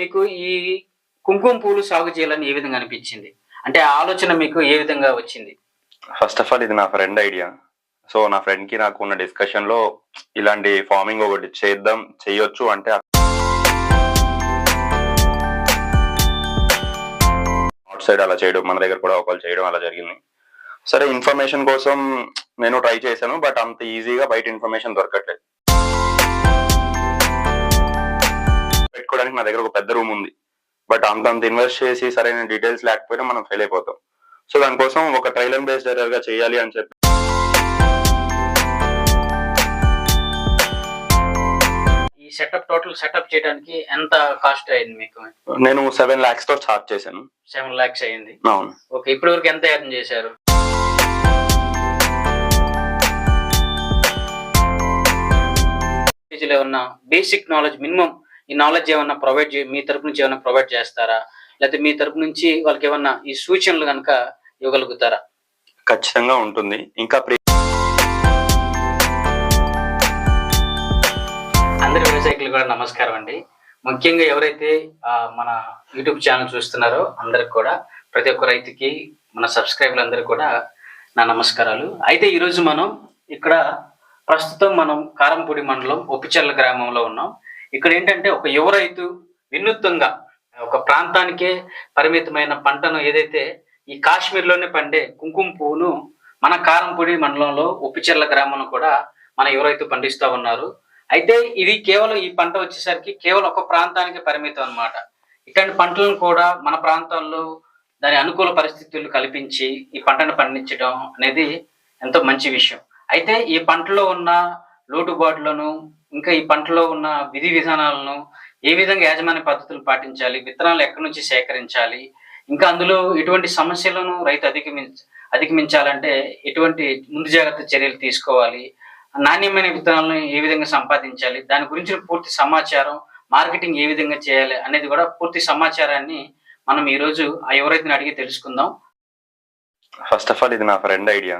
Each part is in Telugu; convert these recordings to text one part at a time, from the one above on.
మీకు ఈ కుంకుమ పూలు సాగు చేయాలని ఏ విధంగా అనిపించింది? అంటే ఆలోచన మీకు ఏ విధంగా వచ్చింది? ఫస్ట్ ఆఫ్ ఆల్ ఇది నా ఫ్రెండ్ ఐడియా సో నా ఫ్రెండ్కి నాకు ఉన్న డిస్కషన్లో ఇలాంటి ఫార్మింగ్ ఒకటి చేద్దాం చేయొచ్చు అంటే అవుట్ సైడ్ అలా చేయడం మన దగ్గర కూడా ఒకళ్ళు చేయడం అలా జరిగింది. సరే ఇన్ఫర్మేషన్ కోసం నేను ట్రై చేశాను బట్ అంత ఈజీగా బయట ఇన్ఫర్మేషన్ దొరకట్లేదు. పెట్టుకోవడానికి నా దగ్గర ఒక పెద్ద రూమ్ ఉంది. బట్ అంతంత ఇన్వెస్ట్ చేసి సరైన డీటెయిల్స్ లేకపోయినా మనం ఫెయిల్ అయిపోతాం. సో దానికోసం ఒక ట్రైలర్ బేస్డ్గా చేయాలి అని చెప్పి ఈ సెటప్ టోటల్ సెటప్ చేయడానికి ఎంత కాస్ట్ అయింది మీకు? నేను సెవెన్ లాక్స్తో స్టార్ట్ చేశాను. సెవెన్ లాక్స్ అయింది. అవును. ఓకే ఇప్పటి వరకు ఎంత ఎర్న్ చేశారు? లో ఉన్న బేసిక్ నాలెడ్జ్ మినిమం ఈ నాలెడ్జ్ ఏమన్నా ప్రొవైడ్ మీ తరపు నుంచి ఏమన్నా ప్రొవైడ్ చేస్తారా? లేకపోతే మీ తరపు నుంచి వాళ్ళకి ఏమన్నా ఈ సూచనలు కనుక ఇవ్వగలుగుతారా? ఖచ్చితంగా ఉంటుంది. ఇంకా అందరి వ్యవసాయకులు కూడా నమస్కారం అండి. ముఖ్యంగా ఎవరైతే మన యూట్యూబ్ ఛానల్ చూస్తున్నారో అందరికి కూడా ప్రతి ఒక్క రైతుకి మన సబ్స్క్రైబర్లు అందరికి కూడా నా నమస్కారాలు. అయితే ఈరోజు మనం ఇక్కడ ప్రస్తుతం మనం కారంపూడి మండలం ఒప్పిచెర్ల గ్రామంలో ఉన్నాం. ఇక్కడ ఏంటంటే ఒక యువ రైతు వినూత్నంగా ఒక ప్రాంతానికే పరిమితమైన పంటను ఏదైతే ఈ కాశ్మీర్లోనే పండే కుంకుమ పువ్వును మన కారంపూడి మండలంలో ఉప్పిచెర్ల గ్రామంలో కూడా మన యువ రైతు పండిస్తూ ఉన్నారు. అయితే ఇది కేవలం ఈ పంట వచ్చేసరికి కేవలం ఒక ప్రాంతానికి పరిమితం అన్నమాట. ఇట్లాంటి పంటలను కూడా మన ప్రాంతాల్లో దాని అనుకూల పరిస్థితులు కల్పించి ఈ పంటను పండించడం అనేది ఎంతో మంచి విషయం. అయితే ఈ పంటలో ఉన్న లోటుబాట్లను ఇంకా ఈ పంటలో ఉన్న విధి విధానాలను ఏ విధంగా యాజమాన్య పద్ధతులు పాటించాలి విత్తనాలు ఎక్కడి నుంచి సేకరించాలి ఇంకా అందులో ఎటువంటి సమస్యలను రైతు అధిగమించ అధిగమించాలంటే ఎటువంటి ముందు జాగ్రత్త చర్యలు తీసుకోవాలి నాణ్యమైన విత్తనాలను ఏ విధంగా సంపాదించాలి దాని గురించిన పూర్తి సమాచారం మార్కెటింగ్ ఏ విధంగా చేయాలి అనేది కూడా పూర్తి సమాచారాన్ని మనం ఈరోజు ఆ ఎవరైతే అడిగి తెలుసుకుందాం. ఫస్ట్ ఆఫ్ ఆల్ ఇది నా ఫ్రెండ్ ఐడియా.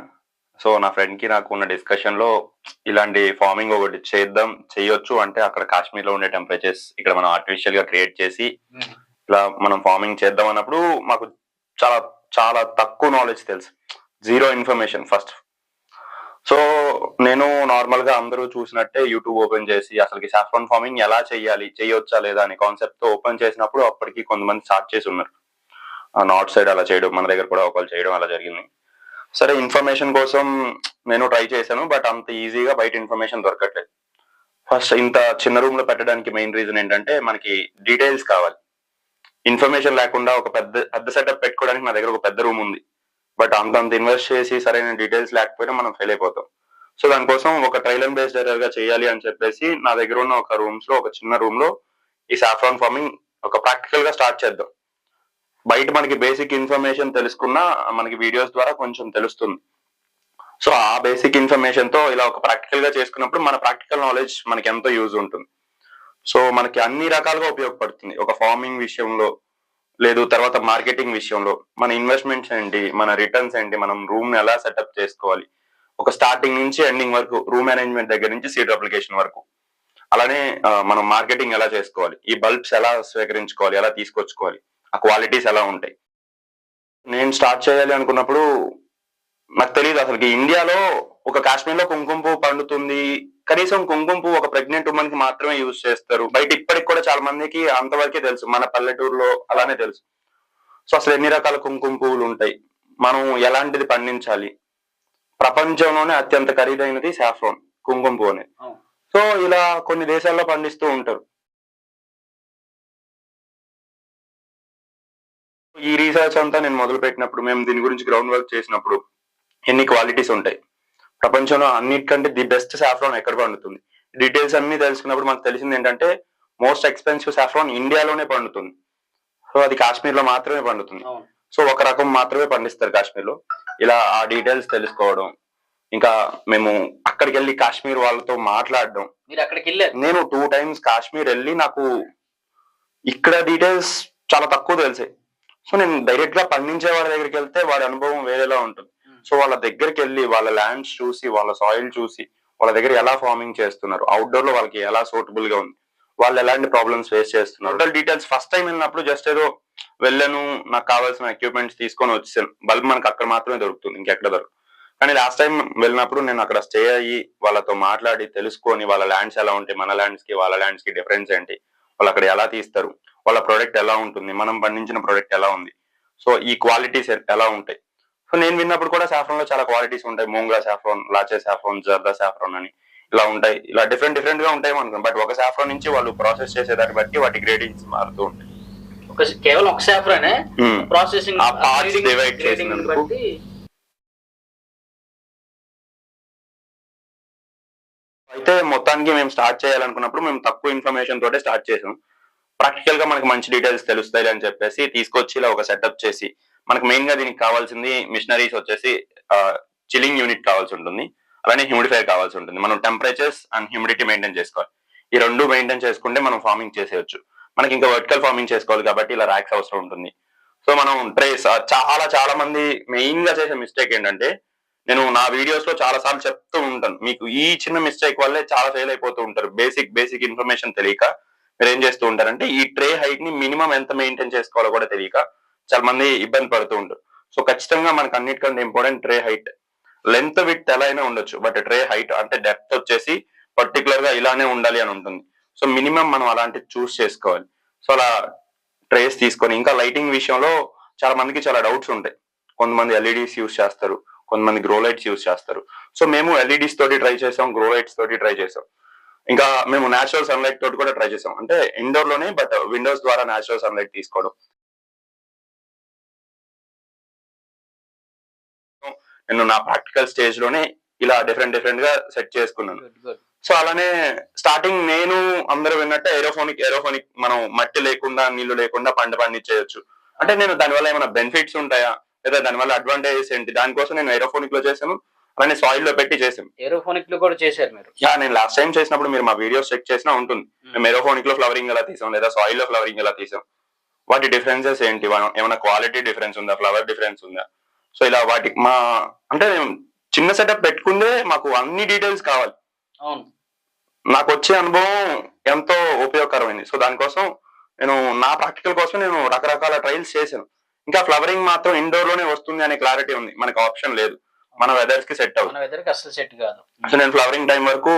సో నా ఫ్రెండ్కి నాకు ఉన్న డిస్కషన్లో ఇలాంటి ఫార్మింగ్ ఒకటి చేద్దాం చేయొచ్చు. అంటే అక్కడ కాశ్మీర్లో ఉండే టెంపరేచర్స్ ఇక్కడ మనం ఆర్టిఫిషియల్గా క్రియేట్ చేసి ఇలా మనం ఫార్మింగ్ చేద్దాం అన్నప్పుడు మాకు చాలా చాలా తక్కువ నాలెడ్జ్ తెలుసు. జీరో ఇన్ఫర్మేషన్ ఫస్ట్ సో నేను నార్మల్గా అందరూ చూసినట్టే యూట్యూబ్ ఓపెన్ చేసి అసలుకి సాఫ్రాన్ ఫార్మింగ్ ఎలా చేయాలి చేయొచ్చా లేదా అనే కాన్సెప్ట్తో ఓపెన్ చేసినప్పుడు అప్పటికి కొంతమంది స్టార్ట్ చేసి ఉన్నారు. నార్త్ సైడ్ అలా చేయడం మన దగ్గర కూడా ఒకళ్ళు చేయడం అలా జరిగింది. సరే ఇన్ఫర్మేషన్ కోసం నేను ట్రై చేశాను బట్ అంత ఈజీగా బయట ఇన్ఫర్మేషన్ దొరకట్లేదు. ఫస్ట్ ఇంత చిన్న రూమ్లో పెట్టడానికి మెయిన్ రీజన్ ఏంటంటే మనకి డీటెయిల్స్ కావాలి. ఇన్ఫర్మేషన్ లేకుండా ఒక పెద్ద పెద్ద సెటప్ పెట్టుకోవడానికి నా దగ్గర ఒక పెద్ద రూమ్ ఉంది. బట్ అంతంత ఇన్వెస్ట్ చేసి సరైన డీటెయిల్స్ లేకపోయినా మనం ఫెయిల్ అయిపోతాం. సో దానికోసం ఒక ట్రైలర్ బేస్డ్గా చేయాలి అని చెప్పేసి నా దగ్గర ఉన్న ఒక రూమ్స్లో ఒక చిన్న రూమ్లో ఈ సాఫ్రాన్ ఫార్మింగ్ ఒక ప్రాక్టికల్గా స్టార్ట్ చేద్దాం. బయట మనకి బేసిక్ ఇన్ఫర్మేషన్ తెలుసుకున్నా మనకి వీడియోస్ ద్వారా కొంచెం తెలుస్తుంది. సో ఆ బేసిక్ ఇన్ఫర్మేషన్తో ఇలా ఒక ప్రాక్టికల్గా చేసుకున్నప్పుడు మన ప్రాక్టికల్ నాలెడ్జ్ మనకి ఎంతో యూజ్ ఉంటుంది. సో మనకి అన్ని రకాలుగా ఉపయోగపడుతుంది. ఒక ఫార్మింగ్ విషయంలో లేదు తర్వాత మార్కెటింగ్ విషయంలో. మన ఇన్వెస్ట్మెంట్స్ ఏంటి? మన రిటర్న్స్ ఏంటి? మనం రూమ్ ఎలా సెటప్ చేసుకోవాలి? ఒక స్టార్టింగ్ నుంచి ఎండింగ్ వరకు రూమ్ మేనేజ్మెంట్ దగ్గర నుంచి సీట్ అప్లికేషన్ వరకు. అలానే మనం మార్కెటింగ్ ఎలా చేసుకోవాలి? ఈ బల్బ్స్ ఎలా స్వీకరించుకోవాలి? ఎలా తీసుకొచ్చుకోవాలి? ఆ క్వాలిటీస్ ఎలా ఉంటాయి? నేను స్టార్ట్ చేయాలి అనుకున్నప్పుడు నాకు తెలియదు అసలు ఇండియాలో ఒక కాశ్మీర్లో కుంకుమ పువ్వు పండుతుంది. కనీసం కుంకుమ పువ్వు ఒక ప్రెగ్నెంట్ ఉమెన్కి మాత్రమే యూజ్ చేస్తారు. బయట ఇప్పటికి కూడా చాలా మందికి అంతవరకే తెలుసు. మన పల్లెటూరులో అలానే తెలుసు. సో అసలు ఎన్ని రకాల కుంకుమ పువ్వులు ఉంటాయి? మనం ఎలాంటిది పండించాలి? ప్రపంచంలోనే అత్యంత ఖరీదైనది సాఫ్రాన్ కుంకుమ పువ్వు అనేది. సో ఇలా కొన్ని దేశాల్లో పండిస్తూ ఉంటారు. ఈ రీసెర్చ్ అంతా నేను మొదలు పెట్టినప్పుడు మేము దీని గురించి గ్రౌండ్ వర్క్ చేసినప్పుడు ఎన్ని క్వాలిటీస్ ఉంటాయి. ప్రపంచంలో అన్నిటికంటే ది బెస్ట్ సాఫ్రాన్ ఎక్కడ పండుతుంది? డీటెయిల్స్ అన్ని తెలుసుకున్నప్పుడు మనకు తెలిసింది ఏంటంటే మోస్ట్ ఎక్స్పెన్సివ్ సాఫ్రాన్ ఇండియాలోనే పండుతుంది. సో అది కాశ్మీర్లో మాత్రమే పండుతుంది. సో ఒక రకం మాత్రమే పండిస్తారు కాశ్మీర్లో ఇలా ఆ డీటెయిల్స్ తెలుసుకోవడం ఇంకా మేము అక్కడికి వెళ్ళి కాశ్మీర్ వాళ్ళతో మాట్లాడడం. మీరు అక్కడికి వెళ్ళారు నేను టూ టైమ్స్ కాశ్మీర్ వెళ్ళి నాకు ఇక్కడ డీటెయిల్స్ చాలా తక్కువ తెలిసాయి. సో నేను డైరెక్ట్గా పండించే వాళ్ళ దగ్గరికి వెళ్తే వాడి అనుభవం వేరేలా ఉంటుంది. సో వాళ్ళ దగ్గరికి వెళ్ళి వాళ్ళ ల్యాండ్స్ చూసి వాళ్ళ సాయిల్ చూసి వాళ్ళ దగ్గర ఎలా ఫార్మింగ్ చేస్తున్నారు అవుట్డోర్లో వాళ్ళకి ఎలా సూటబుల్గా ఉంది వాళ్ళు ఎలాంటి ప్రాబ్లమ్స్ ఫేస్ చేస్తున్నారు. టోటల్ డీటెయిల్స్ ఫస్ట్ టైం వెళ్ళినప్పుడు జస్ట్ ఏదో వెళ్ళాను నాకు కావాల్సిన ఎక్విప్మెంట్స్ తీసుకొని వచ్చాను బల్బ్ మనకు అక్కడ మాత్రమే దొరుకుతుంది ఇంకెక్కడ దొరకదు. కానీ లాస్ట్ టైం వెళ్ళినప్పుడు నేను అక్కడ స్టే అయ్యి వాళ్ళతో మాట్లాడి తెలుసుకొని వాళ్ళ ల్యాండ్స్ ఎలా ఉంటాయి మన ల్యాండ్స్కి వాళ్ళ ల్యాండ్స్కి డిఫరెన్స్ ఏంటి వాళ్ళు అక్కడ ఎలా తీస్తారు? వాళ్ళ ప్రోడక్ట్ ఎలా ఉంటుంది? మనం పండించిన ప్రోడక్ట్ ఎలా ఉంది? సో ఈ క్వాలిటీస్ ఎలా ఉంటాయి? సో నేను విన్నప్పుడు కూడా సాఫ్రాన్లో చాలా క్వాలిటీస్ ఉంటాయి. Monga saffron Lacha saffron Zarda saffron అని. ఇలా ఉంటాయి. ఇలా డిఫరెంట్ డిఫరెంట్గా ఉంటాయి అనుకున్నాం బట్ ఒక సాఫ్రాన్ నుంచి వాళ్ళు ప్రాసెస్ చేసేదాన్ని బట్టి వాటి గ్రేడింగ్స్ మారుతూ ఉంటాయి. కేవలం ఒక సాఫ్రానే. ప్రాసెసింగ్ divide చేసినందుకు. అయితే మొత్తానికి మేము స్టార్ట్ చేయాలనుకున్నప్పుడు మేము తక్కువ ఇన్ఫర్మేషన్ తోటే స్టార్ట్ చేసాం. ప్రాక్టికల్గా మనకి మంచి డీటెయిల్స్ తెలుస్తాయి అని చెప్పేసి తీసుకొచ్చి ఇలా ఒక సెటప్ చేసి మనకు మెయిన్గా దీనికి కావాల్సింది మిషనరీస్ వచ్చేసి చిల్లింగ్ యూనిట్ కావాల్సి ఉంటుంది. అలానే హ్యూమిడిఫైర్ కావాల్సి ఉంటుంది. మనం టెంపరేచర్స్ అండ్ హ్యూమిడిటీ మెయింటైన్ చేసుకోవాలి. ఈ రెండు మెయింటైన్ చేసుకుంటే మనం ఫార్మింగ్ చేసేయచ్చు. మనకి ఇంకా వర్టికల్ ఫార్మింగ్ చేసుకోవాలి కాబట్టి ఇలా ర్యాక్స్ అవసరం ఉంటుంది. సో మనం ట్రేస్ చాలా చాలా మంది మెయిన్గా చేసే మిస్టేక్ ఏంటంటే నేను నా వీడియోస్లో చాలా సార్లు చెప్తూ ఉంటాను. మీకు ఈ చిన్న మిస్టేక్ వల్లే చాలా ఫెయిల్ అయిపోతూ ఉంటారు. బేసిక్ బేసిక్ ఇన్ఫర్మేషన్ తెలియక మీరు ఏం చేస్తూ ఉంటారంటే ఈ ట్రే హైట్ని మినిమం ఎంత మెయింటైన్ చేసుకోవాలో కూడా తెలియక చాలా మంది ఇబ్బంది పడుతూ ఉంటారు. సో ఖచ్చితంగా మనకు అన్నిటికంటే important tray height length width ఎలా అయినా ఉండొచ్చు. బట్ ట్రే హైట్ అంటే డెప్త్ వచ్చేసి పర్టికులర్గా ఇలానే ఉండాలి అని ఉంటుంది. సో మినిమం మనం అలాంటివి చూస్ చేసుకోవాలి. సో అలా ట్రేస్ తీసుకొని ఇంకా లైటింగ్ విషయంలో చాలా మందికి చాలా డౌట్స్ ఉంటాయి. కొంతమంది ఎల్ఈడీస్ యూస్ చేస్తారు. కొంతమంది గ్రో లైట్స్ యూస్ చేస్తారు. సో మేము ఎల్ఈడిస్ తోటి ట్రై చేసాం గ్రో లైట్స్ తోటి ట్రై చేసాం. ఇంకా మేము నేచురల్ సన్లైట్ తోటి కూడా ట్రై చేసాం. అంటే ఇండోర్లోనే బట్ విండోస్ ద్వారా నేచురల్ సన్లైట్ తీసుకోవడం. నేను నా ప్రాక్టికల్ స్టేజ్లోనే ఇలా డిఫరెంట్ డిఫరెంట్గా సెట్ చేసుకున్నాను. సో అలానే స్టార్టింగ్ నేను అందరూ విన్నట్టే ఏరోఫోనిక్ ఏరోఫోనిక్ మనం మట్టి లేకుండా నీళ్ళు లేకుండా పంట పండించేయచ్చు. అంటే నేను దానివల్ల ఏమైనా బెనిఫిట్స్ ఉంటాయా? లేదా దానివల్ల అడ్వాంటేజెస్ ఏంటి? దానికోసం నేను ఏరోఫోనిక్లో చేశాను. అలానే సాయిల్లో పెట్టి చేసాను ఏరోఫోనిక్లో కూడా చేశారు మీరు? యా నేను లాస్ట్ టైం చేసినప్పుడు మీరు మా వీడియోస్ చెక్ చేసినా ఉంటుంది. మేము ఏరోఫోనిక్లో ఫ్లవరింగ్ ఎలా తీసాం లేదా సాయిల్లో ఫ్లవరింగ్ ఎలా తీసాం? వాటి డిఫరెన్సెస్ ఏంటి? ఏమైనా క్వాలిటీ డిఫరెన్స్ ఉందా? ఫ్లవర్ డిఫరెన్స్ ఉందా? సో ఇలా వాటి మా అంటే చిన్న సెటప్ పెట్టుకుందే మాకు అన్ని డీటెయిల్స్ కావాలి. అవును. నాకు వచ్చే అనుభవం ఎంతో ఉపయోగకరమైంది. సో దానికోసం నేను నా ప్రాక్టికల్ కోసం నేను రకరకాల ట్రయల్స్ చేశాను. ఇంకా ఫ్లవరింగ్ మాత్రం ఇండోర్లోనే వస్తుంది అనే క్లారిటీ ఉంది. మనకి ఆప్షన్ లేదు. మన వెదర్స్కి సెట్ మన వెదర్కి అసలు సెట్ కాదు. సో నేను ఫ్లవరింగ్ టైం వరకు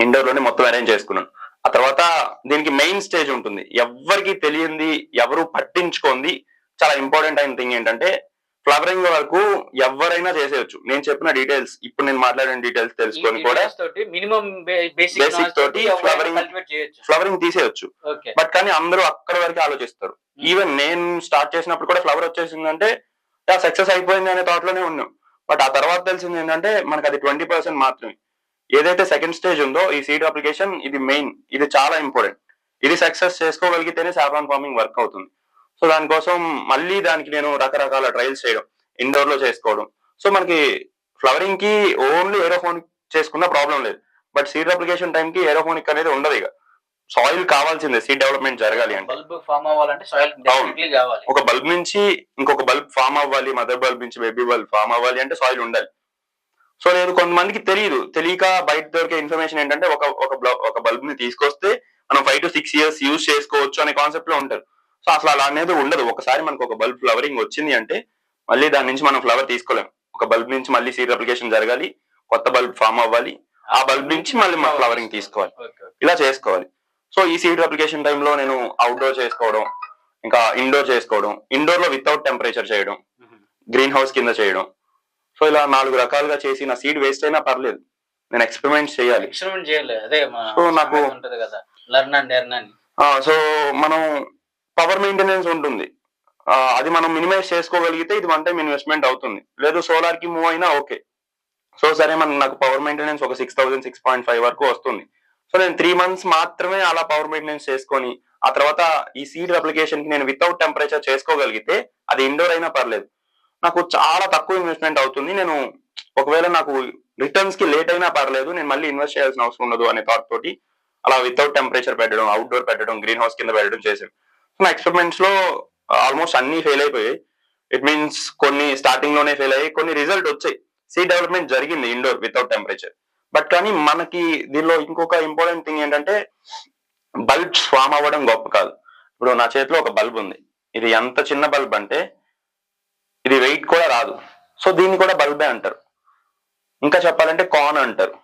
ఇండోర్లోనే మొత్తం అరేంజ్ చేసుకున్నాను. ఆ తర్వాత దీనికి మెయిన్ స్టేజ్ ఉంటుంది. ఎవరికి తెలియంది ఎవరు పట్టించుకోంది చాలా ఇంపార్టెంట్ అయిన థింగ్ ఏంటంటే ఫ్లవరింగ్ వరకు ఎవరైనా చేసేయచ్చు. నేను చెప్పిన డీటెయిల్స్ ఇప్పుడు నేను మాట్లాడిన డీటెయిల్స్ తెలుసుకొని కూడా మినిమం బేసిక్ తోటి చేయొచ్చు. ఫ్లవరింగ్ తీసేయచ్చు. బట్ కానీ అందరూ అక్కడ వరకు ఆలోచిస్తారు. ఈవెన్ నేను స్టార్ట్ చేసినప్పుడు కూడా ఫ్లవర్ వచ్చేసిందంటే సక్సెస్ అయిపోయింది అనే థాట్లోనే ఉన్నాం. బట్ ఆ తర్వాత తెలిసింది ఏంటంటే మనకి అది ట్వంటీ పర్సెంట్ మాత్రమే. ఏదైతే సెకండ్ స్టేజ్ ఉందో ఈ సీడ్ అప్లికేషన్ ఇది మెయిన్ ఇది చాలా ఇంపార్టెంట్ ఇది సక్సెస్ చేసుకోగలిగితేనే సాఫ్రాన్ ఫార్మింగ్ వర్క్ అవుతుంది. సో దానికోసం మళ్ళీ దానికి నేను రకరకాల ట్రయల్స్ చేయడం ఇండోర్లో చేసుకోవడం. సో మనకి ఫ్లవరింగ్కి ఓన్లీ ఏరోఫోనిక్ చేసుకున్న ప్రాబ్లం లేదు. బట్ సీడ్ అప్లికేషన్ టైం కి ఏరోఫోనిక్ అనేది ఉండదు ఇక. సాయిల్ కావాల్సిందే సీడ్ డెవలప్మెంట్ జరగాలి అంటే. బల్బ్ ఫామ్ అవ్వాలంటే సాయిల్ డెఫినెట్లీ కావాలి. ఒక బల్బ్ నుంచి ఇంకొక బల్బ్ ఫామ్ అవ్వాలి మదర్ బల్బ్ నుంచి బేబీ బల్బ్ ఫామ్ అవ్వాలి అంటే సాయిల్ ఉండాలి. సో లేదు కొంతమందికి తెలియదు తెలియక బయట దొరికే ఇన్ఫర్మేషన్ ఏంటంటే ఒక ఒక బల్బ్ని తీసుకొస్తే మనం five to six years use చేసుకోవచ్చు అనే కాన్సెప్ట్లో ఉంటారు. సో అసలు అలా అనేది ఉండదు. ఒకసారి మనకు ఒక బల్బ్ ఫ్లవరింగ్ వచ్చింది అంటే మళ్ళీ దాని నుంచి మనం ఫ్లవర్ తీసుకోలేం. ఒక బల్బ్ నుంచి మళ్ళీ సీడ్ అప్లికేషన్ జరగాలి కొత్త బల్బ్ ఫామ్ అవ్వాలి ఆ బల్బ్ నుంచి మళ్ళీ మనం ఫ్లవరింగ్ తీసుకోవాలి. ఇలా చేసుకోవాలి. సో ఈ సీడ్ అప్లికేషన్ టైంలో నేను అవుట్డోర్ చేసుకోవడం ఇంకా ఇండోర్ చేసుకోవడం ఇండోర్లో వితౌట్ టెంపరేచర్ చేయడం గ్రీన్ హౌస్ కింద చేయడం. సో ఇలా నాలుగు రకాలుగా చేసి నా సీడ్ వేస్ట్ అయినా పర్లేదు. నేను ఎక్స్పెరిమెంట్స్ చేయాలి. ఎక్స్పెరిమెంట్ చేయాలి అదే So, నాకు- సామెత ఉంటది కదా లర్న్ అండ్ ఎర్న్ అని. సో మనం పవర్ మెయింటెనెన్స్ ఉంటుంది. అది మనం మినిమైజ్ చేసుకోగలిగితే ఇది వన్ టైం ఇన్వెస్ట్మెంట్ అవుతుంది. లేదు సోలార్కి మూవ్ అయినా ఓకే సో సరే మన నాకు పవర్ మెయింటెనెన్స్ ఒక six thousand six point five వరకు వస్తుంది. సో నేను త్రీ మంత్స్ మాత్రమే అలా పవర్ మెయింటెనెన్స్ చేసుకొని ఆ తర్వాత ఈ సీడ్ అప్లికేషన్కి నేను వితౌట్ టెంపరేచర్ చేసుకోగలిగితే అది ఇండోర్ అయినా పర్లేదు. నాకు చాలా తక్కువ ఇన్వెస్ట్మెంట్ అవుతుంది. నేను ఒకవేళ నాకు రిటర్న్స్కి లేట్ అయినా పర్లేదు. నేను మళ్ళీ ఇన్వెస్ట్ చేయాల్సిన అవసరం ఉండదు అనే థాట్ తోటి అలా వితౌట్ టెంపరేచర్ పెట్టడం అవుట్డోర్ పెట్టడం గ్రీన్ హౌస్ కింద పెట్టడం చేశాను. నా ఎక్స్పెరిమెంట్స్లో ఆల్మోస్ట్ అన్ని ఫెయిల్ అయిపోయాయి. ఇట్ మీన్స్ కొన్ని స్టార్టింగ్లోనే ఫెయిల్ అయ్యాయి కొన్ని రిజల్ట్ వచ్చాయి. సీ డెవలప్మెంట్ జరిగింది ఇండోర్ వితౌట్ టెంపరేచర్ బట్ కానీ మనకి దీనిలో ఇంకొక ఇంపార్టెంట్ థింగ్ ఏంటంటే బల్బ్స్ ఫామ్ అవ్వడం గొప్ప కాదు. ఇప్పుడు నా చేతిలో ఒక బల్బ్ ఉంది. ఇది ఎంత చిన్న బల్బ్ అంటే ఇది వెయిట్ కూడా రాదు. సో దీన్ని కూడా బల్బే అంటారు. ఇంకా చెప్పాలంటే కాన్ అంటారు.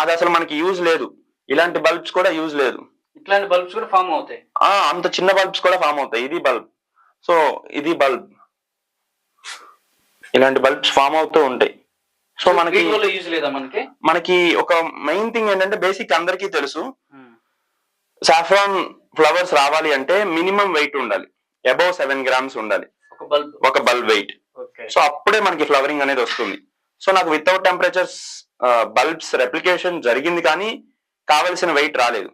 అది అసలు మనకి యూజ్ లేదు. ఇలాంటి బల్బ్స్ కూడా యూజ్ లేదు. ఇట్లాంటి బల్బ్స్ కూడా ఫామ్ అవుతాయి. అంత చిన్న బల్బ్స్ కూడా ఫామ్ అవుతాయి. ఇది బల్బ్ సో ఇది బల్బ్ ఇలాంటి బల్బ్స్ ఫామ్ అవుతూ ఉంటాయి. సో మనకి మనకి? మనకి ఒక మెయిన్ థింగ్ ఏంటంటే బేసిక్ అందరికీ తెలుసు. సాఫ్రాన్ ఫ్లవర్స్ రావాలి అంటే మినిమం వెయిట్ ఉండాలి. అబౌవ్ సెవెన్ గ్రామ్స్ ఉండాలి. ఒక బల్బ్ ఒక బల్బ్ వెయిట్ సో అప్పుడే మనకి ఫ్లవరింగ్ అనేది వస్తుంది. సో నాకు వితౌట్ టెంపరేచర్స్ బల్బ్స్ రెప్లికేషన్ జరిగింది కానీ కావలసిన వెయిట్ రాలేదు.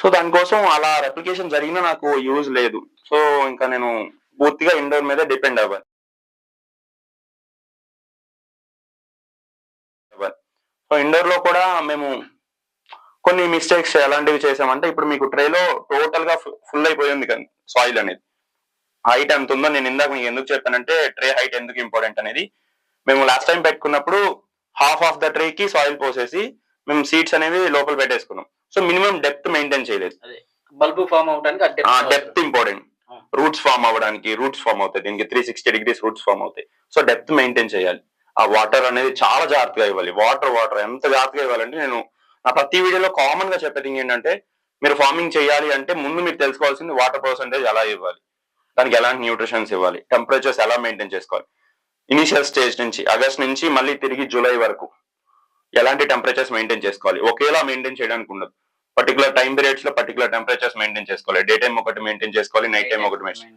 సో దానికోసం అలా రెప్లికేషన్ జరిగినా నాకు యూజ్ లేదు. సో ఇంకా నేను పూర్తిగా ఇండోర్ మీద డిపెండ్ అవ్వాలి సో ఇండోర్లో కూడా మేము కొన్ని మిస్టేక్స్ ఎలాంటివి చేసామంటే ఇప్పుడు మీకు ట్రేలో టోటల్గా ఫుల్ అయిపోయింది కానీ సాయిల్ అనేది. హైట్ ఎంత ఉందో నేను ఇందాక మీకు ఎందుకు చెప్పానంటే ట్రే హైట్ ఎందుకు ఇంపార్టెంట్ అనేది. మేము లాస్ట్ టైం పెట్టుకున్నప్పుడు హాఫ్ ఆఫ్ ద ట్రేకి సాయిల్ పోసేసి మేము సీడ్స్ అనేవి లోపల పెట్టేసుకున్నాం. సో మినిమం డెప్త్ మెయింటైన్ చేయలేదు. బల్బ్ ఫామ్ అవడానికి డెప్త్ ఇంపార్టెంట్. రూట్స్ ఫామ్ అవ్వడానికి రూట్స్ ఫామ్ అవుతాయి. దీనికి three sixty degrees roots form అవుతాయి. సో డెప్త్ మెయింటైన్ చేయాలి. ఆ వాటర్ అనేది చాలా జాగ్రత్తగా ఇవ్వాలి. వాటర్ వాటర్ ఎంత జాగ్రత్తగా ఇవ్వాలంటే నేను నా ప్రతి వీడియోలో కామన్గా చెప్పే థింగ్ ఏంటంటే మీరు ఫార్మింగ్ చేయాలి అంటే ముందు మీరు తెలుసుకోవాల్సింది వాటర్ పర్సంటేజ్ ఎలా ఇవ్వాలి. దానికి ఎలాంటి న్యూట్రిషన్స్ ఇవ్వాలి. టెంపరేచర్స్ ఎలా మెయింటైన్ చేసుకోవాలి. ఇనిషియల్ స్టేజ్ నుంచి ఆగస్ట్ నుంచి మళ్ళీ తిరిగి జూలై వరకు ఎలాంటి టెంపరేచర్స్ మెయింటైన్ చేసుకోవాలి? ఒకేలా మెయింటైన్ చేయడానికి ఉండదు. పర్టికులర్ టైం పీరియడ్స్లో పర్టికులర్ టెంపరేచర్స్ మెయింటైన్ చేసుకోవాలి. డే టైం ఒకటి మెయింటైన్ చేసుకోవాలి నైట్ టైం ఒకటి మెయింటైన్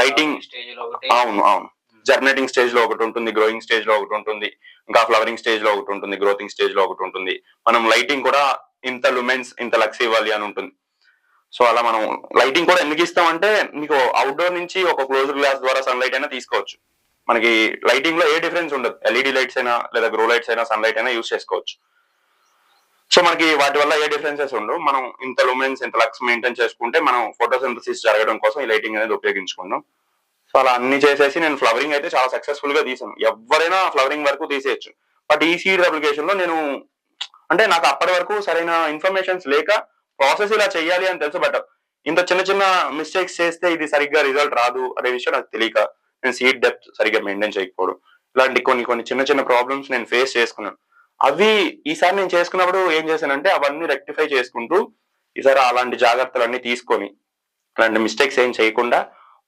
Lighting. స్టేజ్లో ఒకటి. అవును అవును. జర్నేటింగ్ స్టేజ్లో ఒకటి ఉంటుంది గ్రోయింగ్ స్టేజ్లో ఒకటి ఉంటుంది ఇంకా ఫ్లవరింగ్ స్టేజ్లో ఒకటి ఉంటుంది గ్రోతింగ్ స్టేజ్లో ఒకటి ఉంటుంది. మనం లైటింగ్ కూడా ఇంత లుమెన్స్ ఇంత లక్స్ ఇవ్వాలి అని ఉంటుంది. సో అలా మనం లైటింగ్ కూడా ఎందుకు ఇస్తామంటే మీకు అవుట్డోర్ నుంచి ఒక క్లోజ్ గ్లాస్ ద్వారా సన్లైట్ అయినా తీసుకోవచ్చు. మనకి లైటింగ్లో ఏ డిఫరెన్స్ ఉండదు. ఎల్ఈడి లైట్స్ అయినా లేదా గ్రో లైట్స్ అయినా సన్ లైట్ అయినా యూస్ చేసుకోవచ్చు. సో మనకి వాటి వల్ల ఏ డిఫరెన్సెస్ ఉండవు. మనం ఇంత లూమెన్స్ ఇంత లక్స్ మెయింటైన్ చేసుకుంటే మనం ఫోటోసింథసిస్ జరగడం కోసం ఈ లైటింగ్ అనేది ఉపయోగించుకున్నాం సో అలా అన్ని చేసేసి నేను ఫ్లవరింగ్ అయితే చాలా సక్సెస్ఫుల్గా తీసాను. ఎవరైనా ఫ్లవరింగ్ వరకు తీసేయచ్చు. బట్ ఈ సీడ్ అప్లికేషన్లో నేను అంటే నాకు అప్పటి వరకు సరైన ఇన్ఫర్మేషన్స్ లేక ప్రాసెస్ ఇలా చేయాలి అని తెలుసు బట్ ఇంత చిన్న చిన్న మిస్టేక్స్ చేస్తే ఇది సరిగ్గా రిజల్ట్ రాదు అనే విషయం నాకు తెలియక నేను సీడ్ డెప్త్ సరిగ్గా మెయింటైన్ చేయకపోవడం ఇలాంటి కొన్ని కొన్ని చిన్న చిన్న ప్రాబ్లమ్స్ నేను ఫేస్ చేసుకున్నాను. అవి ఈసారి నేను చేసుకున్నప్పుడు ఏం చేశానంటే అవన్నీ రెక్టిఫై చేసుకుంటూ ఈసారి అలాంటి జాగ్రత్తలన్నీ తీసుకొని అలాంటి మిస్టేక్స్ ఏం చేయకుండా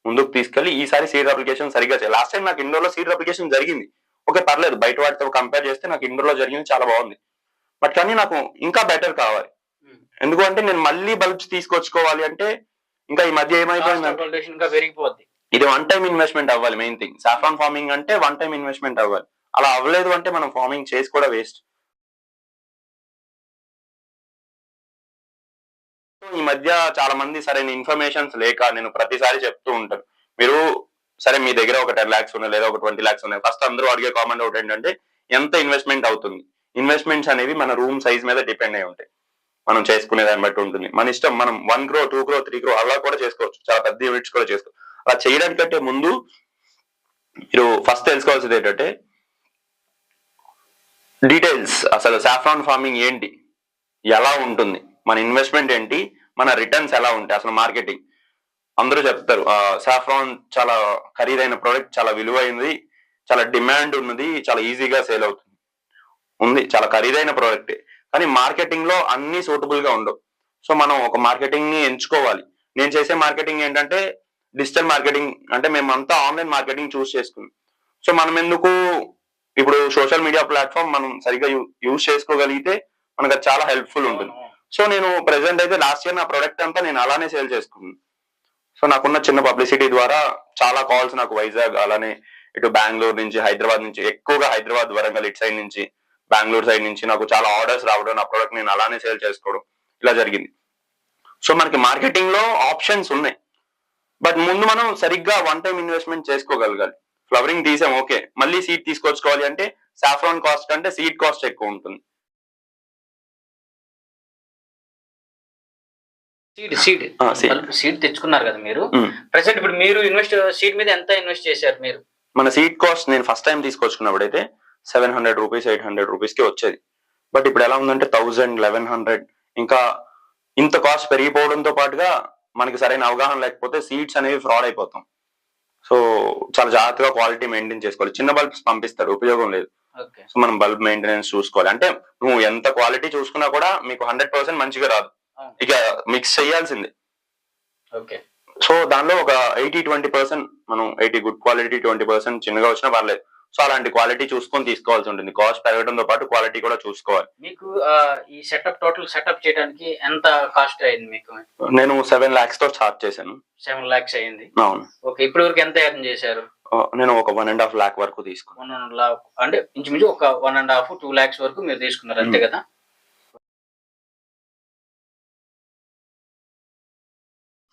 ముందుకు తీసుకెళ్ళి ఈసారి సీడ్ అప్లికేషన్ సరిగ్గా చేయాలి లాస్ట్ టైం నాకు ఇండోర్లో సీడ్ అప్లికేషన్ జరిగింది. ఓకే పర్లేదు బయట వాటితో కంపేర్ చేస్తే నాకు ఇండోర్లో జరిగింది చాలా బాగుంది. బట్ కానీ నాకు ఇంకా బెటర్ కావాలి. ఎందుకంటే నేను మళ్ళీ బల్బ్స్ తీసుకొచ్చుకోవాలి అంటే ఇంకా ఈ మధ్య ఏమైపోయింది ఇది వన్ టైం ఇన్వెస్ట్మెంట్ అవ్వాలి మెయిన్ థింగ్ సాఫ్రాన్ ఫార్మింగ్ అంటే వన్ టైం ఇన్వెస్ట్మెంట్ అవ్వాలి. అలా అవ్వలేదు అంటే మనం ఫార్మింగ్ చేసి కూడా వేస్ట్ ఈ మధ్య చాలా మంది సరైన ఇన్ఫర్మేషన్స్ లేక నేను ప్రతిసారి చెప్తూ ఉంటాను. మీరు సరే మీ దగ్గర ఒక టెన్ లాక్స్ ఉన్నాయి లేదా ఒక ట్వంటీ లాక్స్ ఉన్నాయి. ఫస్ట్ అందరూ అడిగే కామెంట్ ఒకటి ఏంటంటే ఎంత ఇన్వెస్ట్మెంట్ అవుతుంది? ఇన్వెస్ట్మెంట్స్ అనేవి మన రూమ్ సైజ్ మీద డిపెండ్ అయి ఉంటాయి. మనం చేసుకునే దాన్ని బట్టి ఉంటుంది. మన ఇష్టం మనం one crore two crore three crore అలా కూడా చేసుకోవచ్చు. చాలా పెద్ద యూనిట్స్ కూడా చేసుకోవచ్చు అలా చేయడానికంటే ముందు మీరు ఫస్ట్ తెలుసుకోవాల్సింది ఏంటంటే డీటెయిల్స్ అసలు సాఫ్రాన్ ఫార్మింగ్ ఏంటి? ఎలా ఉంటుంది? మన ఇన్వెస్ట్మెంట్ ఏంటి? మన రిటర్న్స్ ఎలా ఉంటాయి? అసలు మార్కెటింగ్ అందరూ చెప్తారు సాఫ్రాన్ చాలా ఖరీదైన ప్రోడక్ట్ చాలా విలువైనది చాలా డిమాండ్ ఉన్నది చాలా ఈజీగా సేల్ అవుతుంది. ఉంది చాలా ఖరీదైన ప్రోడక్ట్ కానీ మార్కెటింగ్లో అన్ని సూటబుల్గా ఉండవు. సో మనం ఒక మార్కెటింగ్ని ఎంచుకోవాలి. నేను చేసే మార్కెటింగ్ ఏంటంటే డిజిటల్ మార్కెటింగ్ అంటే మేమంతా ఆన్లైన్ మార్కెటింగ్ చూస్ చేసుకున్నాం. సో మనం ఎందుకు ఇప్పుడు సోషల్ మీడియా ప్లాట్ఫామ్ మనం సరిగ్గా యూజ్ చేసుకోగలిగితే మనకు అది చాలా హెల్ప్ఫుల్ ఉంటుంది. సో నేను ప్రెసెంట్ అయితే లాస్ట్ ఇయర్ నా ప్రొడక్ట్ అంతా నేను అలానే సేల్ చేసుకున్నాను. సో నాకున్న చిన్న పబ్లిసిటీ ద్వారా చాలా కాల్స్ నాకు వైజాగ్ అలానే ఇటు బెంగళూరు నుంచి హైదరాబాద్ నుంచి ఎక్కువగా హైదరాబాద్ వరంగల్ ఇటు సైడ్ నుంచి బెంగళూరు సైడ్ నుంచి నాకు చాలా ఆర్డర్స్ రావడం నా ప్రొడక్ట్ నేను అలానే సేల్ చేసుకోవడం ఇలా జరిగింది. సో మనకి మార్కెటింగ్లో ఆప్షన్స్ ఉన్నాయి. బట్ ముందు మనం సరిగ్గా వన్ టైం ఇన్వెస్ట్మెంట్ చేసుకోగలగాలి. ఫ్లవరింగ్ తీసాం ఓకే. మళ్ళీ సీడ్ తీసుకొచ్చుకోవాలి అంటే సాఫ్రాన్ కాస్ట్ కంటే సీడ్ కాస్ట్ ఎక్కువ ఉంటుంది. Seed seed. సీడ్. తెచ్చుకున్నారు కదా మీరు. ప్రెసెంట్ ఇప్పుడు మీరు ఇన్వెస్ట్ సీడ్ మీద ఎంత ఇన్వెస్ట్ చేశారు మీరు? మన సీడ్ కాస్ట్ నేను ఫస్ట్ టైం తీసుకొచ్చుకున్నప్పుడు అయితే seven hundred rupees eight hundred రూపీస్కి వచ్చేది. బట్ ఇప్పుడు ఎలా ఉందంటే థౌజండ్ లెవెన్ హండ్రెడ్ ఇంకా ఇంత కాస్ట్ పెరిగిపోవడంతో పాటుగా మనకి సరైన అవగాహన లేకపోతే సీడ్స్ అనేవి ఫ్రాడ్ అయిపోతాం. సో చాలా జాగ్రత్తగా క్వాలిటీ మెయింటైన్ చేసుకోవాలి. చిన్న బల్బ్స్ పంపిస్తారు ఉపయోగం లేదు. సో మనం బల్బ్ మెయింటెనెన్స్ చూసుకోవాలి. అంటే నువ్వు ఎంత క్వాలిటీ చూసుకున్నా కూడా మీకు హండ్రెడ్ పర్సెంట్ మంచిగా రాదు. ఇక మిక్స్ చేయాల్సిందే. ఓకే. సో దానిలో ఒక ఎయిటీ ట్వంటీ పర్సెంట్ మనం eighty good quality twenty percent చిన్నగా వచ్చినా పర్లేదు. సో అలాంటి క్వాలిటీ చూసుకొని తీసుకోవాల్సి ఉంటుంది. కాస్ట్ పెరగడంతో పాటు క్వాలిటీ కూడా చూసుకోవాలి. మీకు ఈ సెటప్ టోటల్ సెటప్ చేయడానికి ఎంత కాస్ట్ అయింది మీకు? నేను సెవెన్ లాక్స్తో స్టార్ట్ చేశాను. సెవెన్ లాక్స్ అయింది. అవును. ఓకే ఇప్పటి వరకు ఎంత ఎర్న్ చేశారు? నేను ఒక వన్ అండ్ హాఫ్ లాక్ వరకు తీసుకున్నాను. వన్ అండ్ హాఫ్ అంటే ఇంచుమించు ఒక one and half two lakhs వరకు మీరు తీసుకున్నారు అంతే Hmm. కదా?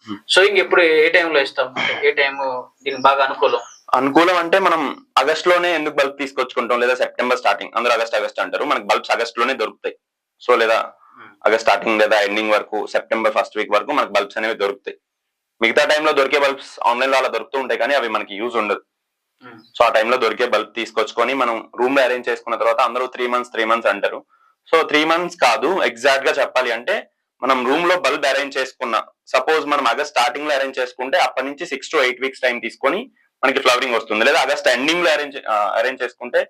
Hmm. సో ఇంక ఎప్పుడు ఏ టైంలో ఇస్తాం? ఏ టైం దీనికి బాగా అనుకూలం? అనుకూలం అంటే మనం ఆగస్ట్లోనే ఎందుకు బల్బ్ తీసుకొచ్చుకుంటాం? లేదా సెప్టెంబర్ స్టార్టింగ్ అందరూ ఆగస్ట్ ఆగస్ట్ అంటారు. మనకి బల్బ్స్ ఆగస్ట్లోనే దొరుకుతాయి. సో లేదా Hmm. ఆగస్ట్ స్టార్టింగ్ లేదా ఎండింగ్ వరకు సెప్టెంబర్ ఫస్ట్ వీక్ వరకు మనకి బల్బ్స్ అనేవి దొరుకుతాయి. మిగతా టైంలో దొరికే బల్బ్స్ ఆన్లైన్లో అలా దొరుకుతూ ఉంటాయి కానీ అవి మనకి యూజ్ ఉండదు. Hmm. సో ఆ టైంలో దొరికే బల్బ్ తీసుకొచ్చుకొని మనం రూమ్లో అరేంజ్ చేసుకున్న తర్వాత అందరూ త్రీ మంత్స్ త్రీ మంత్స్ అంటారు. సో త్రీ మంత్స్ కాదు ఎగ్జాక్ట్గా చెప్పాలి అంటే మనం రూమ్లో బల్బ్ అరేంజ్ చేసుకున్న సపోజ్ మనం ఆగస్ట్ స్టార్టింగ్లో అరేంజ్ చేసుకుంటే అప్పటి నుంచి six to eight weeks time తీసుకొని మనకి ఫ్లవరింగ్ వస్తుంది. లేదా ఆగస్ట్ ఎండింగ్లో అరేంజ్ అరేంజ్ చేసుకుంటే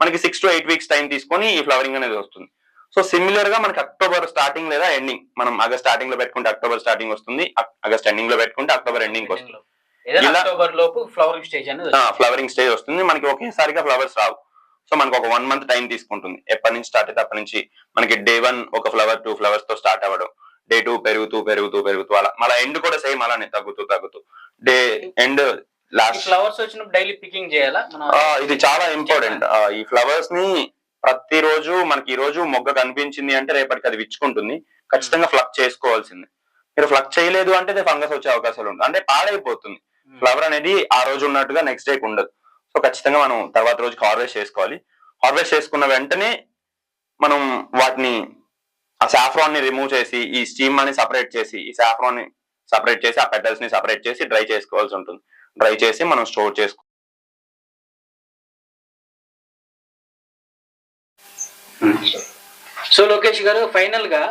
మనకి six to eight weeks time తీసుకొని ఈ ఫ్లవరింగ్ అనేది వస్తుంది. సో సిమిలర్గా మనకి అక్టోబర్ స్టార్టింగ్ లేదా ఎండింగ్ మనం ఆగస్ట్ స్టార్టింగ్లో పెట్టుకుంటే అక్టోబర్ స్టార్టింగ్ వస్తుంది. ఆగస్ట్ ఎండింగ్లో పెట్టుకుంటే అక్టోబర్ ఎండింగ్ వస్తుంది. అక్టోబర్ లోపు ఫ్లవరింగ్ స్టేజ్ అనేది. ఫ్లవరింగ్ స్టేజ్ వస్తుంది. మనకి ఒకేసారిగా ఫ్లవర్స్ రావు. సో మనకి ఒక వన్ మంత్ టైం తీసుకుంటుంది. ఎప్పటి నుంచి స్టార్ట్ అయితే అప్పటి నుంచి మనకి డే వన్ ఒక ఫ్లవర్ టూ ఫ్లవర్స్తో స్టార్ట్ అవ్వడం. డే టూ పెరుగుతూ పెరుగుతూ పెరుగుతూ అలా. మళ్ళీ ఎండ్ కూడా సేమ్ అలానే తగ్గుతూ తగ్గుతూ. డే ఎండ్ లాస్ట్ ఫ్లవర్స్ వచ్చినప్పుడు డైలీ పికింగ్ చేయాలా? ఇది చాలా ఇంపార్టెంట్ ఈ ఫ్లవర్స్ని ప్రతిరోజు మనకి ఈ రోజు మొగ్గ కనిపించింది అంటే రేపటికి అది విచ్చుకుంటుంది. ఖచ్చితంగా ఫ్లక్ చేసుకోవాల్సింది. మీరు ఫ్లక్ చేయలేదు అంటే ఫంగస్ వచ్చే అవకాశాలు ఉంటాయి. అంటే పాడైపోతుంది. Hmm. ఫ్లవర్ అనేది ఆ రోజు ఉన్నట్టుగా నెక్స్ట్ డేకి ఉండదు. సో ఖచ్చితంగా మనం తర్వాత రోజుకి హార్వెస్ట్ చేసుకోవాలి. హార్వెస్ట్ చేసుకున్న వెంటనే మనం వాటిని ఆ సాఫ్రాన్ని రిమూవ్ చేసి ఈ స్టీమ్ అని సపరేట్ చేసి ఈ సాఫ్రాన్ని సపరేట్ చేసి ఆ పెటల్స్ని సపరేట్ చేసి డ్రై చేసుకోవాల్సి ఉంటుంది. డ్రై చేసి మనం స్టోర్ చేసుకో సో లోకేష్ గారు ఫైనల్గా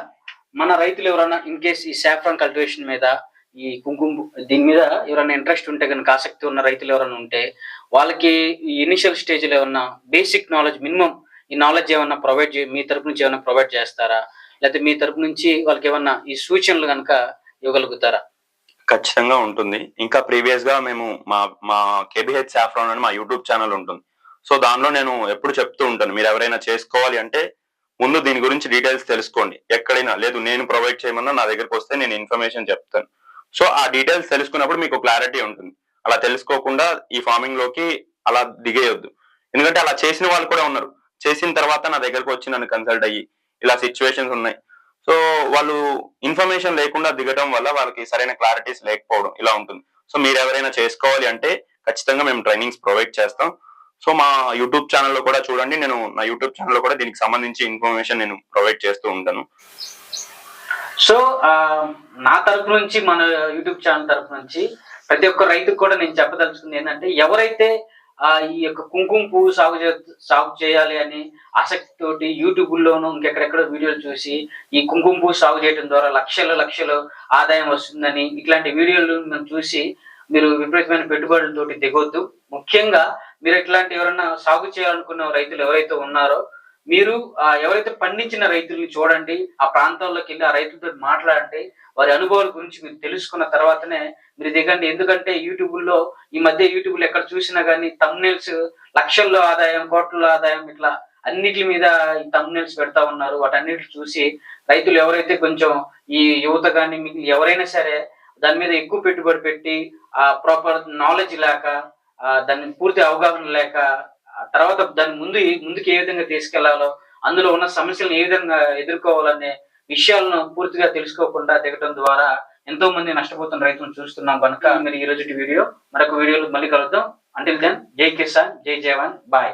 మన రైతులు ఎవరైనా ఇన్ కేస్ ఈ సాఫ్రాన్ కల్టివేషన్ మీద ఈ కుంకుమ దీని మీద ఎవరైనా ఇంట్రెస్ట్ ఉంటే కనుక ఆసక్తి ఉన్న రైతులు ఎవరైనా ఉంటే వాళ్ళకి ఈ ఇనిషియల్ స్టేజ్లో ఏమన్నా బేసిక్ నాలెడ్జ్ మినిమం ఈ నాలెడ్జ్ ఏమన్నా ప్రొవైడ్ మీ తరపు నుంచి ఏమైనా ప్రొవైడ్ చేస్తారా? లేకపోతే మీ తరపు నుంచి వాళ్ళకి ఏమన్నా ఈ సూచనలు కనుక ఇవ్వగలుగుతారా? ఖచ్చితంగా ఉంటుంది. ఇంకా ప్రీవియస్గా మేము మా మా కేబిహెచ్ సాఫ్రాన్ అని మా యూట్యూబ్ ఛానల్ ఉంటుంది. సో దానిలో నేను ఎప్పుడు చెప్తూ ఉంటాను మీరు ఎవరైనా చేసుకోవాలి అంటే ముందు దీని గురించి డీటెయిల్స్ తెలుసుకోండి. ఎక్కడైనా లేదు నేను ప్రొవైడ్ చేయమన్నా నా దగ్గరకు వస్తే నేను ఇన్ఫర్మేషన్ చెప్తాను. సో ఆ డీటెయిల్స్ తెలుసుకున్నప్పుడు మీకు క్లారిటీ ఉంటుంది. అలా తెలుసుకోకుండా ఈ ఫార్మింగ్లోకి అలా దిగేయొద్దు. ఎందుకంటే అలా చేసిన వాళ్ళు కూడా ఉన్నారు. చేసిన తర్వాత నా దగ్గరకు వచ్చి నన్ను కన్సల్ట్ అయ్యి ఇలా సిచ్యువేషన్స్ ఉన్నాయి. సో వాళ్ళు ఇన్ఫర్మేషన్ లేకుండా దిగడం వల్ల వాళ్ళకి సరైన క్లారిటీస్ లేకపోవడం ఇలా ఉంటుంది. సో మీరు ఎవరైనా చేసుకోవాలి అంటే ఖచ్చితంగా మేము ట్రైనింగ్స్ ప్రొవైడ్ చేస్తాం. సో మా యూట్యూబ్ ఛానల్లో కూడా చూడండి. నేను నా యూట్యూబ్ ఛానల్లో కూడా దీనికి సంబంధించి ఇన్ఫర్మేషన్ నేను ప్రొవైడ్ చేస్తూ ఉంటాను. సో నా తరపు నుంచి మన యూట్యూబ్ ఛానల్ తరపు నుంచి ప్రతి ఒక్క రైతుకు కూడా నేను చెప్పదలుచుకుంది ఏంటంటే ఎవరైతే ఈ యొక్క కుంకుమ పువ్వు సాగు చే సాగు చేయాలి అని ఆసక్తితోటి యూట్యూబ్ లోను ఇంకెక్కడెక్కడ వీడియోలు చూసి ఈ కుంకుమ పువ్వు సాగు చేయడం ద్వారా లక్షల లక్షలు ఆదాయం వస్తుందని ఇట్లాంటి వీడియోలు మనం చూసి మీరు విపరీతమైన పెట్టుబడులతోటి దిగొద్దు. ముఖ్యంగా మీరు ఇట్లాంటి ఎవరైనా సాగు చేయాలనుకున్న రైతులు ఎవరైతే ఉన్నారో మీరు ఎవరైతే పండించిన రైతుల్ని చూడండి ఆ ప్రాంతాల్లోకి వెళ్ళి ఆ రైతులతో మాట్లాడండి వారి అనుభవాల గురించి మీరు తెలుసుకున్న తర్వాతనే మీరు దిగండి. ఎందుకంటే యూట్యూబ్లో ఈ మధ్య యూట్యూబ్లో ఎక్కడ చూసినా కానీ తమ్నెల్స్ లక్షల్లో ఆదాయం కోట్ల ఆదాయం ఇట్లా అన్నిటి మీద ఈ తమ్నెల్స్ పెడతా ఉన్నారు. వాటన్నిటి చూసి రైతులు ఎవరైతే కొంచెం ఈ యువత కానీ మీకు ఎవరైనా సరే దాని మీద ఎక్కువ పెట్టుబడి పెట్టి ఆ ప్రాపర్ నాలెడ్జ్ లేక దాని పూర్తి అవగాహన లేక తర్వాత దాని ముందు ముందుకు ఏ విధంగా తీసుకెళ్ళాలో అందులో ఉన్న సమస్యలను ఏ విధంగా ఎదుర్కోవాలనే విషయాలను పూర్తిగా తెలుసుకోకుండా దిగటం ద్వారా ఎంతో మంది నష్టపోతున్న రైతులను చూస్తున్నాం కనుక మీరు ఈ రోజు వీడియో మరొక వీడియోలో మళ్ళీ కలుద్దాం. అంటే దెన్ జై కిసాన్ జై జవాన్ బాయ్.